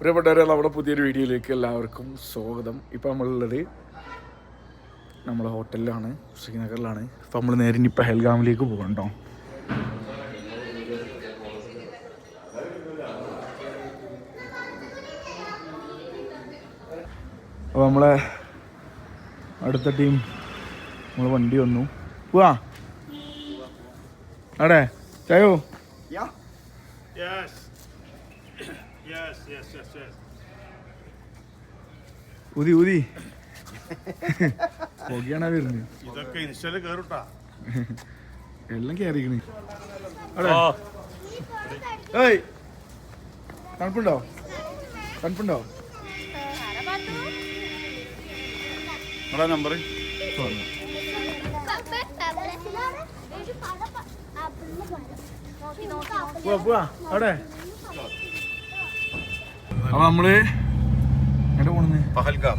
പ്രിയപ്പെട്ടവരെ നമ്മുടെ പുതിയൊരു വീഡിയോയിലേക്ക് എല്ലാവർക്കും സ്വാഗതം. ഇപ്പം നമ്മളുള്ളത് നമ്മളെ ഹോട്ടലിലാണ് ശ്രീനഗറിലാണ്. ഇപ്പം നമ്മൾ നേരെ ഇനി പെഹൽഗാമിലേക്ക് പോകണ്ടോ അപ്പം അപ്പോൾ നമ്മളെ അടുത്ത ടീം നമ്മൾ വണ്ടി വന്നു. പോവാ അടേ ചായോ? Yes. Yes, yes, yes, yes. ഊതി ഊതി. പുകയാണ് വരുന്നത്. ഇതൊക്കെ ഇൻസ്റ്റൽ കേറുട്ടാ. എല്ലാം കയറിക്കണ് അവിടെ. ഏയ്. തണുപ്പുണ്ടോ? തണുപ്പുണ്ടോ? എടാ നമ്പർ പോവാ പോവാ. അവിടെ. അപ്പൊ നമ്മൾ എവിടെ പോണെന്ന്? പഹൽഗാം.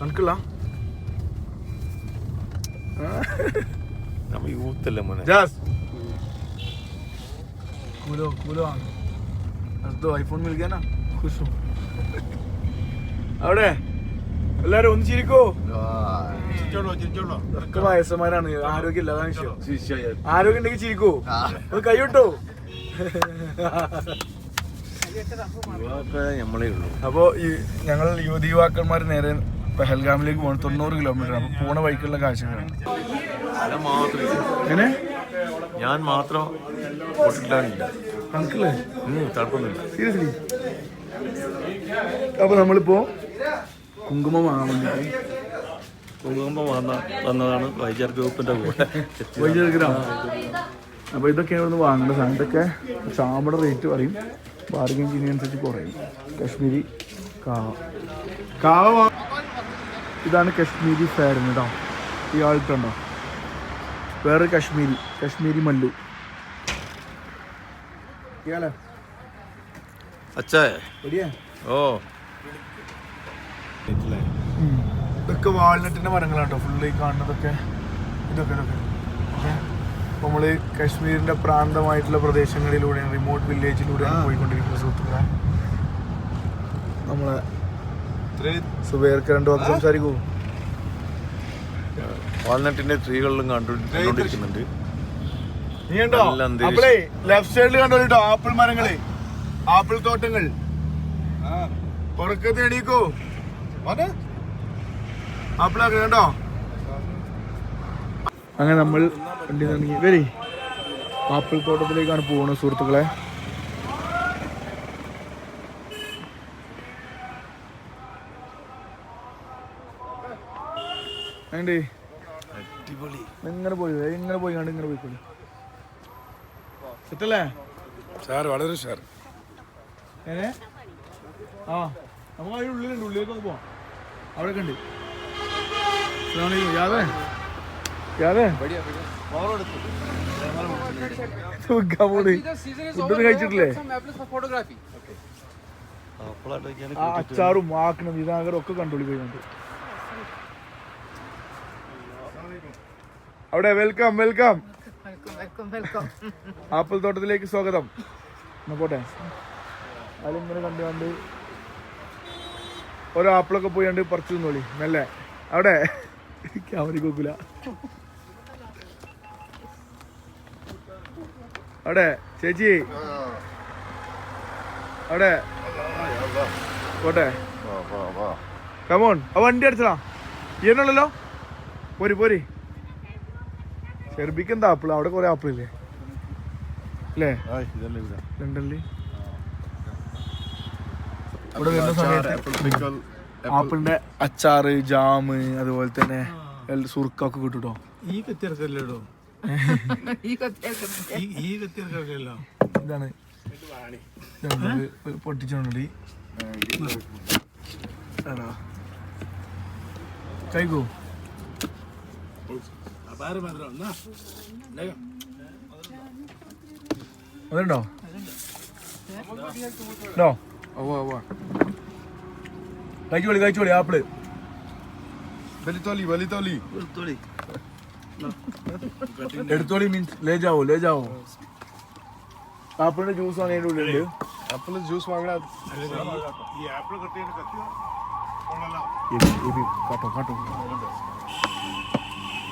തണുക്കില്ല നമ്മ യൂത്ത് അല്ലേ മോനെ? ജാസ്. കൂലോ കൂലോ ആണ്. അടുത്തോ ഐഫോൺ മിൽക്കാനാ ഖുഷു അവിടെ? എല്ലാരും ഒന്ന് ചിരിക്കോ? ചിരിച്ചോളൂ ചിരിച്ചോളൂ. ഒക്കെ വയസ്സന്മാരാണ്. ആരോഗ്യമില്ല അതാണ് വിഷയം. ആരോഗ്യം ഉണ്ടെങ്കിൽ ചിരിക്കോ. കൈ കൈവിട്ടോ നമ്മളേ ഉള്ളൂ. അപ്പോ ഈ ഞങ്ങൾ യുവതി യുവാക്കന്മാർ നേരെ പെഹൽഗാമിലേക്ക് പോകണം. തൊണ്ണൂറ് കിലോമീറ്റർ അപ്പൊ പോണ വഴിക്കുള്ള കാഴ്ചകളാണ്. എങ്ങനെ? ഞാൻ മാത്രം തണുപ്പൊന്നുമില്ല. സീരിയസ്ലി അപ്പൊ നമ്മളിപ്പോ കുങ്കുമം വാങ്ങാൻ വന്ന വന്നതാണ് വൈചാർ ഗ്രൂപ്പിന്റെ കൂടെ. അപ്പൊ ഇതൊക്കെയാണ് വാങ്ങേണ്ട സാധനം. ഇതൊക്കെ ചാമ്പയുടെ റേറ്റ് പറയും. ബാർഗിൻ ചെയ്യുന്നതനുസരിച്ച് കുറയും. കശ്മീരി കാവ. കാവ ഇതാണ് കശ്മീരി ഫാഡൻ കേട്ടോ ഈ ആൾക്കുണ്ടോ വേറെ കശ്മീരി. കശ്മീരി മല്ലു. ഇതൊക്കെ വാൾനട്ടിന്റെ മരങ്ങളാട്ടോ. ഫുള്ള് ഈ കാണുന്നതൊക്കെ. ഇതൊക്കെ ഇതൊക്കെ. നമ്മൾ കാശ്മീരിന്റെ പ്രാന്തമായിട്ടുള്ള പ്രദേശങ്ങളിലൂടെ റിമോട്ട് വില്ലേജിലൂടെയാണ് പോയിക്കൊണ്ടിരിക്കുന്ന സുഹൃത്തുക്കളെ. നമ്മളെ സുബേർക്ക് രണ്ടു വാക്ക് സംസാരിക്കൂ. വാൽനട്ടിന്റെ ട്രീകളിലും കണ്ടു കണ്ടുകൊണ്ടിരിക്കുന്നുണ്ട്. നീ കണ്ടോ. അപ്പളേ ലെഫ്റ്റ് സൈഡിൽ കണ്ടോ കേട്ടോ ആപ്പിൾ മരങ്ങൾ. ആപ്പിൾ തോട്ടങ്ങൾ. ഉറക്കത്തെ എണീക്കോ. ആപ്പിളൊക്കെ കണ്ടോ? അങ്ങനെ നമ്മൾ വണ്ടി തുടങ്ങി വരി. ആപ്പിൾ തോട്ടത്തിലേക്കാണ് പോകുന്നത് സുഹൃത്തുക്കളെ. വേണ്ടേ അടിപൊളി. ഇങ്ങനെ പോയി? ഇങ്ങനെ പോയി കണ്ട് ഇങ്ങനെ പോയിക്കോളി. സെറ്റല്ലേ? സാർ വളരെ സാർ. ഏ? ആ നമുക്ക് അതിന് ഉള്ളിലുണ്ട്. ഉള്ളിലേക്ക് ഒന്ന് പോവാം. അവിടെ ഉണ്ട്. യാതെ യാതെ ഫുഡ് കഴിച്ചിട്ടില്ലേ? ആ അച്ചാറും ആക്കണം. ഇതാകരം ഒക്കെ കണ്ടോളി പോയി കണ്ടു അവിടെ വെൽക്കം വെൽക്കം ആപ്പിൾ തോട്ടത്തിലേക്ക് സ്വാഗതം പോട്ടെ. അതിലിങ്ങനെ കണ്ടുകൊണ്ട് കണ്ട് ഓരോ ആപ്പിളൊക്കെ പോയി കണ്ട് പറിച്ചു നോളി മെല്ലെ. അവിടെ. ക്യാമറ കൊക്കൂല അവിടെ ചേച്ചി. അവിടെ. പോട്ടെ. കമോൺ ആ വണ്ടി അടിച്ചടാ. ഈയനുള്ളല്ലോ പോരി പോരി. ചെറുപ്പിക്ക് എന്താ ആപ്പിൾ അവിടെ കുറെ ആപ്പിൾ ഇല്ലേ അല്ലേ? ലണ്ടനിൽ ഇവിടെ വരുന്ന സമയത്ത് ആപ്പിളിന്റെ അച്ചാറ് ജാമ് അതുപോലെ തന്നെ സുർക്കൊക്കെ കിട്ടും ഈ കത്തിയിറക്കല്ലോ ഈ ഇതാണ്. പൊട്ടിച്ചോണ്ടി. കൈകോ എന്നാ? അതുണ്ടോ? ഉണ്ടോ? കഴിച്ചോളി കഴിച്ചോളി ആപ്പിൾ. വലിത്തോലി. വലിത്തോലി. എടുത്തോളി മീൻസ് ലേ ജാവോ ലേ ജാവോ ആപ്പിളിന്റെ ജ്യൂസ് ആണ് അതിൻ്റെ ഉള്ളിലുണ്ട് ആപ്പിൾ ജ്യൂസ് വാങ്ങണ ഈ ആപ്പിൾ കട്ട് ചെയ്ത് കത്തി കൊള്ളാം AB AB കാട്ടോ കാട്ടോ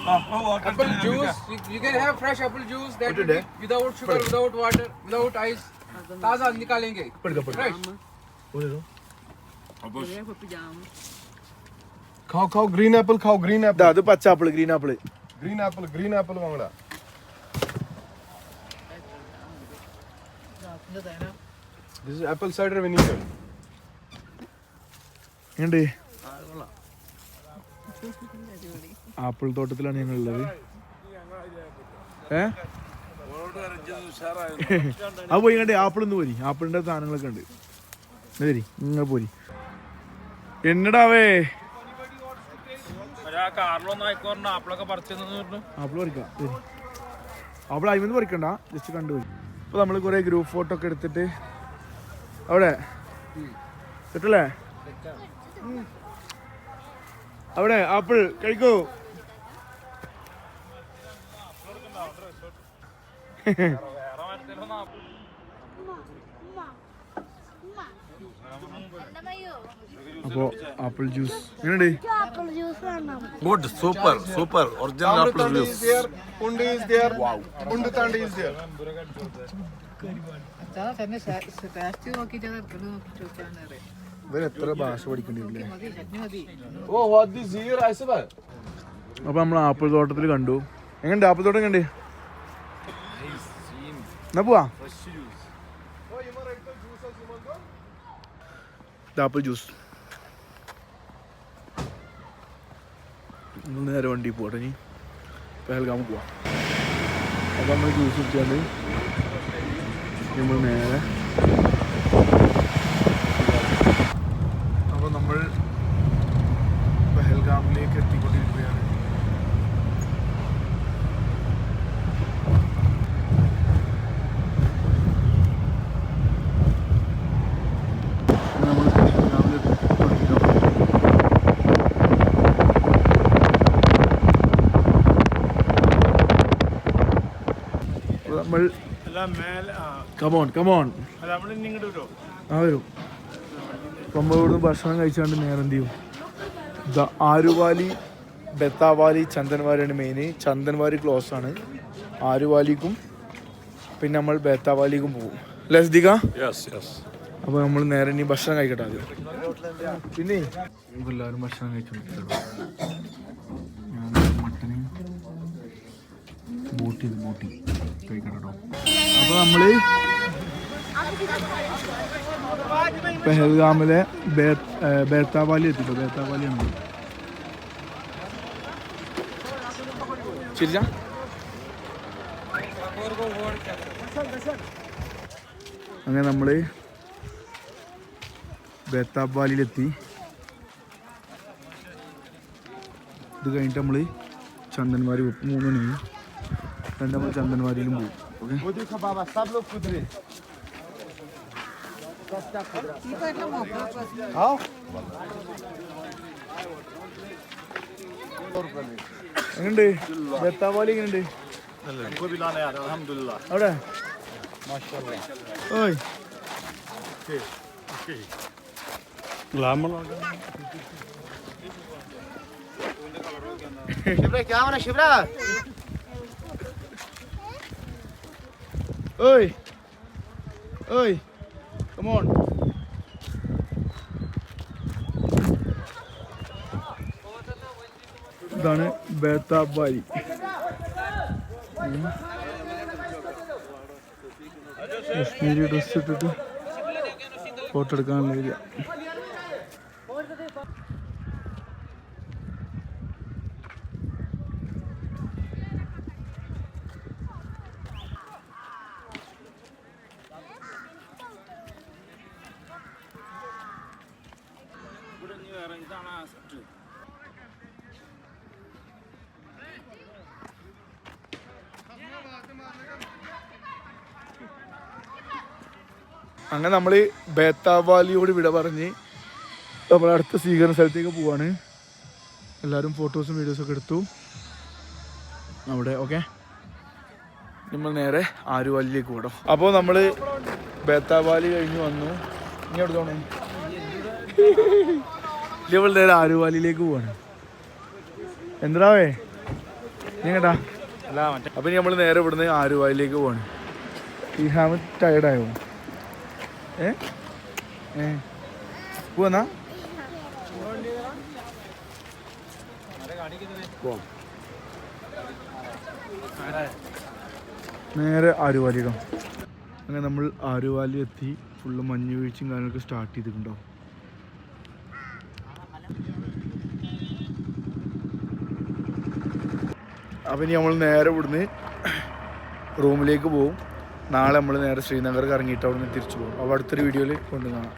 Apple juice, you, you can have fresh apple juice that will be without sugar, without water, without ice. ताजा निकालेंगे fresh. खाओ खाओ ग्रीन एप्पल खाओ ग्रीन ഇതാ एप्पल അത് പച്ച apple green apple green apple green green apple green apple வாங்கடா this apple cider vinegar എങ്ങണ്ട് ആപ്പിൾ തോട്ടത്തിലാണ് ഞങ്ങൾ ഉള്ളത് ഏ? ആ പോയി കണ്ടേ ആപ്പിൾ ഒന്ന് പോരി. ആപ്പിളിന്റെ സാധനങ്ങളൊക്കെ ഉണ്ട് പോരി നിങ്ങൾ പോരി. എന്നടാവേ ആപ്പിൾ അതിമന്ന് പറിക്കണ്ട. ജസ്റ്റ് കണ്ടുപോയി. അപ്പോൾ നമ്മൾ കുറേ ഗ്രൂപ്പ് ഫോട്ടോ ഒക്കെ എടുത്തിട്ട് അവിടെ കിട്ടല്ലേ? അവിടെ ആപ്പിൾ കഴിക്കൂ. അപ്പോൾ ആപ്പിൾ ജ്യൂസ്. എങ്ങനെയുണ്ട്? Good super super. Original apple juice. എത്ര ഭാഷ I അപ്പൊ നമ്മൾ ആപ്പിൾ തോട്ടത്തിൽ കണ്ടു. എങ്ങണ്ട് ആപ്പിൾ തോട്ടം കണ്ടേ എന്നാ പോവാ. Apple juice. നമ്മൾ നേരെ വണ്ടി പോട്ടെ ഇനി പെഹൽഗാം പോവാ. അപ്പോൾ നമ്മൾ ജ്യൂസ് വെച്ചാൽ നമ്മൾ നേരെ അപ്പോൾ നമ്മൾ പെഹൽഗാമിലേക്ക് എത്തിക്കൊണ്ടിരിക്കുകയാണ് നമ്മൾ പെഹൽഗാമിലേക്ക് എത്തിക്കൊണ്ടിരിക്കുകയാണ് അപ്പോൾ നമ്മൾ അല്ല കമോൺ കമോൺ ആ വരും. നമ്മൾ ഇവിടുന്ന് ഭക്ഷണം കഴിച്ചാണ്ട് നേരം എന്ത് ചെയ്യും? ദ ആരുവാലി ബെത്താവാലി ചന്ദൻവാലിയാണ് മെയിന് ചന്ദൻവാലി ക്ലോസ് ആണ്. ആരുവാലിക്കും പിന്നെ നമ്മൾ ബേത്താവാലിക്കും പോകും. ലസ്ദിക യെസ് യെസ് അപ്പോൾ നമ്മൾ നേരെ ഇനി ഭക്ഷണം കഴിക്കട്ടെ ആദ്യം. പിന്നെ? എല്ലാവരും ഭക്ഷണം കഴിച്ചോണ്ടിരിക്കട്ടോ ബോട്ടി ബോട്ടി കഴിക്കട്ടോ അപ്പോൾ നമ്മൾ പെഹൽഗാമിലെ ബേർത്താവാലി എത്തിട്ടോ? ബേത്താവാലിയാണ് ശരിയാ? അങ്ങനെ നമ്മൾ ബേത്താവാലിയിലെത്തി. ഇത് കഴിഞ്ഞിട്ട് നമ്മൾ ചന്ദൻവാരി ഉപ്പ് മൂന്ന് മണി കണ്ട്? നമ്മൾ ചന്ദൻവാടിയിലും പോകും ഓക്കെ? എങ്ങനെയുണ്ട്? ബെത്താപാലി എങ്ങനെയുണ്ട്? അവിടെ? ഓയ്. ഗ്ലാമർ ക്യാമറ ശിവരാ. എങ്ങനെയുണ്ട് Oi. Come കമോൺ ഇതാണ് ബേത്താബായി കശ്മീരി ഡ്രസ് ഇട്ടിട്ട് ഫോട്ടോ എടുക്കാനുള്ള അങ്ങനെ നമ്മൾ ബേത്താവാലിയോട് വിട പറഞ്ഞ് നമ്മൾ അടുത്ത സ്വീകരണ സ്ഥലത്തേക്ക് പോവാണ്. എല്ലാവരും ഫോട്ടോസും വീഡിയോസും ഒക്കെ എടുത്തു. അവിടെ ഓക്കെ നമ്മൾ നേരെ ആരുവാലിലേക്ക് വിടും അപ്പോൾ നമ്മൾ ബേത്താവാലി കഴിഞ്ഞ് വന്നു. ഇനി പോണേ നമ്മൾ നേരെ ആരുവാലിയിലേക്ക് പോവാണ്. എന്താവേ? നീങ്ങട്ടാ അപ്പൊ ഇനി നമ്മൾ നേരെ ഇവിടുന്ന് ആരുവാലിലേക്ക് പോവാണ്. ഈ ഹാമ ടയർഡായോ ഏ? ഏ. പോവാം. നേരെ ആരുവാലിക്കാം അങ്ങനെ നമ്മൾ ആരുവാലി എത്തി. ഫുള്ള് മഞ്ഞ് വീഴ്ചയും കാര്യങ്ങളൊക്കെ സ്റ്റാർട്ട് ചെയ്തിട്ടുണ്ടോ അപ്പം ഇനി നമ്മൾ നേരെ ഇവിടുന്ന് റൂമിലേക്ക് പോകും നാളെ നമ്മൾ നേരെ ശ്രീനഗർക്ക് ഇറങ്ങിയിട്ട് അവിടുന്ന് തിരിച്ചു പോകും അപ്പോൾ അടുത്തൊരു വീഡിയോയിൽ കൊണ്ടു കാണാം